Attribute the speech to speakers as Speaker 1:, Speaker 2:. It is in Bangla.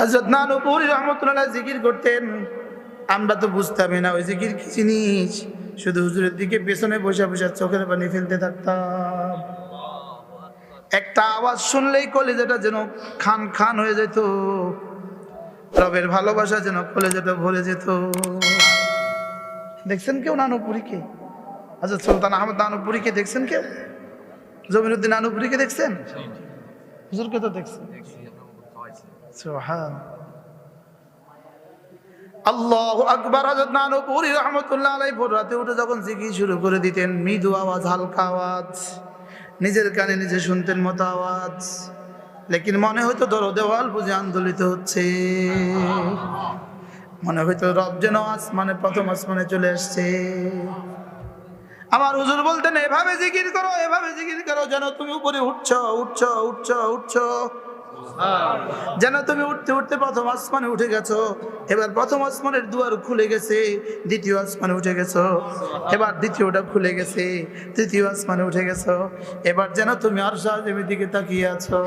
Speaker 1: হজরত নানুপুরি রহমতুল্লাহ জিকির করতেন। আমরা তো বুঝতামই না, ওই জিকির কি জিনিস? শুধু হুজুরের দিকে পেছনে বসে বসে চোখের পানি ফেলতে থাকতাম। একটা আওয়াজ শুনলেই কলেজাটা যেন খান খান হয়ে যেত। রবের ভালোবাসা যেন কলেজাটা ভরে যেত। দেখছেন কেউ নানুপুরীকে? আচ্ছা সুলতান আহমদ নানুপুরীকে দেখছেন কেউ? জমির জমিরুদ্দিন নানুপুরীকে দেখছেন? হুজুরকে তো দেখছেন। হালকা আওয়াজ, নিজের শুনতেন মতো আওয়াজ। মনে ধরো দেওয়াল বুঝে আন্দোলিত হচ্ছে। মনে রব যেন আসমানে প্রথম আসমানে চলে আসছে। আমার হুজুর বলতেন, এভাবে জিকির করো, এভাবে জিকির করো, যেন তুমি উপরে উঠছো উঠছো উঠছো উঠছো। যেন তুমি উঠতে উঠতে প্রথম আসমানে উঠে গেছো, এবার প্রথম আসমানের দুয়ার খুলে গেছে, দ্বিতীয় আসমানে উঠে গেছো, এবার দ্বিতীয়টা খুলে গেছে, তৃতীয় আসমানে উঠে গেছো, এবার যেন তুমি আর সাহায্যের দিকে তাকিয়ে আছো।